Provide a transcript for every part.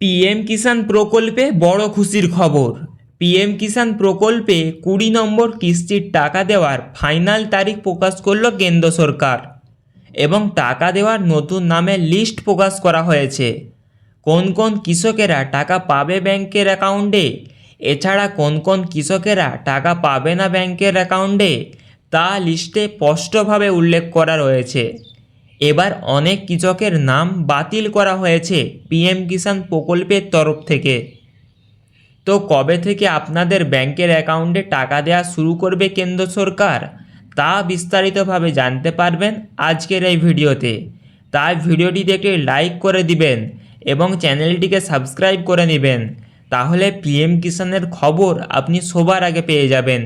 PM কিষাণ প্রকল্পে বড় খুশির খবর। পিএম কিষাণ প্রকল্পে কুড়ি নম্বর কিস্তির টাকা দেওয়ার ফাইনাল তারিখ প্রকাশ করল কেন্দ্র সরকার এবং টাকা দেওয়ার নতুন নামের লিস্ট প্রকাশ করা হয়েছে। কোন কোন কৃষকেরা টাকা পাবে ব্যাংকের অ্যাকাউন্টে? এছাড়া কোন কোন কৃষকেরা টাকা পাবে না ব্যাংকের অ্যাকাউন্টে? তা লিস্টে স্পষ্টভাবে উল্লেখ করা রয়েছে। এবার অনেক কৃষকের নাম বাতিল করা হয়েছে পিএম কিষাণ প্রকল্পের তরফ থেকে। তো কবে থেকে আপনাদের ব্যাংকের অ্যাকাউন্টে টাকা দেওয়া শুরু করবে কেন্দ্র সরকার, তা বিস্তারিতভাবে জানতে পারবেন আজকের এই ভিডিওতে। তাই ভিডিওটিতে একটি লাইক করে দিবেন এবং চ্যানেলটিকে সাবস্ক্রাইব করে নেবেন, তাহলে পিএম কিষাণের খবর আপনি সবার আগে পেয়ে যাবেন।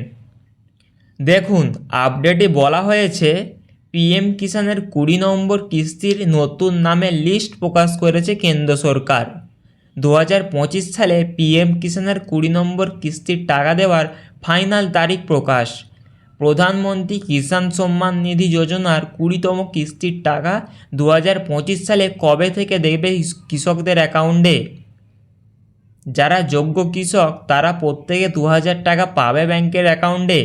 দেখুন, আপডেটে বলা হয়েছে পিএম কিষাণের কুড়ি নম্বর কিস্তির নতুন নামের লিস্ট প্রকাশ করেছে কেন্দ্র সরকার। দু সালে পিএম কিষাণের কুড়ি নম্বর কিস্তির টাকা দেওয়ার ফাইনাল তারিখ প্রকাশ। প্রধানমন্ত্রী কিষাণ সম্মান নিধি যোজনার কুড়িতম কিস্তির টাকা দু সালে কবে থেকে দেবে কৃষকদের অ্যাকাউন্টে? যারা যোগ্য কৃষক, তারা প্রত্যেকে দু হাজার টাকা পাবে ব্যাংকের অ্যাকাউন্টে।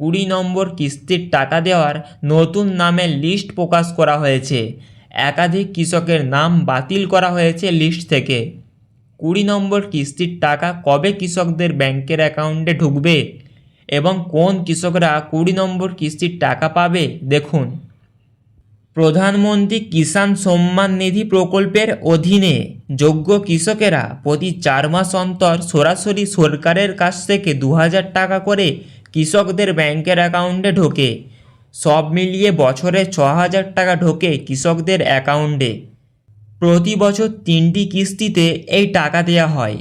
কুড়ি নম্বর কিস্তির টাকা দেওয়ার নতুন নামের লিস্ট প্রকাশ করা হয়েছে। একাধিক কৃষকের নাম বাতিল করা হয়েছে লিস্ট থেকে। কুড়ি নম্বর কিস্তির টাকা কবে কৃষকদের ব্যাংকের অ্যাকাউন্টে ঢুকবে এবং কোন কৃষকরা কুড়ি নম্বর কিস্তির টাকা পাবে, দেখুন। প্রধানমন্ত্রী কিষাণ সম্মান নিধি প্রকল্পের অধীনে যোগ্য কৃষকেরা প্রতি চার মাস অন্তর সরাসরি সরকারের কাছ থেকে দু হাজার টাকা করে কৃষকদের ব্যাংকের অ্যাকাউন্টে ঢোকে। সব মিলিয়ে বছরে ছ হাজার টাকা ঢোকে কৃষকদের অ্যাকাউন্টে। প্রতি বছর তিনটি কিস্তিতে এই টাকা দেওয়া হয়।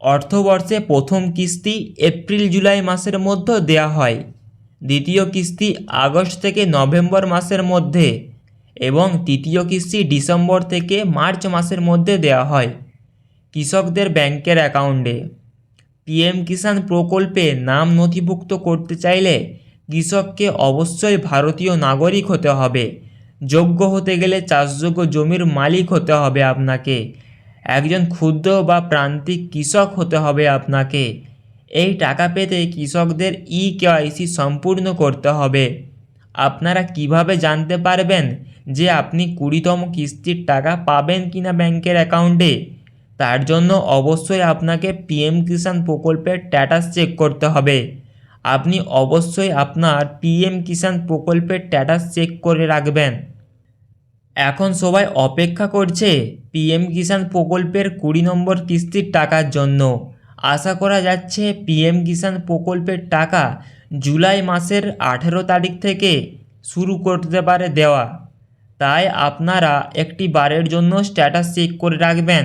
অর্থবর্ষে প্রথম কিস্তি এপ্রিল জুলাই মাসের মধ্যে দেওয়া হয়। দ্বিতীয় কিস্তি আগস্ট থেকে নভেম্বর মাসের মধ্যে এবং তৃতীয় কিস্তি ডিসেম্বর থেকে মার্চ মাসের মধ্যে দেওয়া হয় কৃষকদের ব্যাংকের অ্যাকাউন্টে। পিএম কিষাণ প্রকল্পে নাম নথিভুক্ত করতে চাইলে কৃষককে অবশ্যই ভারতীয় নাগরিক হতে হবে। যোগ্য হতে গেলে চাষযোগ্য জমির মালিক হতে হবে আপনাকে। একজন ক্ষুদ্র বা প্রান্তিক কৃষক হতে হবে আপনাকে। এই টাকা পেতে কৃষকদের ই কেওয়াইসি সম্পূর্ণ করতে হবে। আপনারা কীভাবে জানতে পারবেন যে আপনি কুড়িতম কিস্তির টাকা পাবেন কিনা ব্যাংকের অ্যাকাউন্টে? তার জন্য অবশ্যই আপনাকে পিএম কিষাণ প্রকল্পের স্ট্যাটাস চেক করতে হবে। আপনি অবশ্যই আপনার পিএম কিষাণ প্রকল্পের স্ট্যাটাস চেক করে রাখবেন। এখন সবাই অপেক্ষা করছে পিএম কিষাণ প্রকল্পের কুড়ি নম্বর কিস্তির টাকার জন্য। আশা করা যাচ্ছে পিএম কিষাণ প্রকল্পের টাকা জুলাই মাসের আঠেরো তারিখ থেকে শুরু করতে পারে দেওয়া। তাই আপনারা একটি বারের জন্য স্ট্যাটাস চেক করে রাখবেন।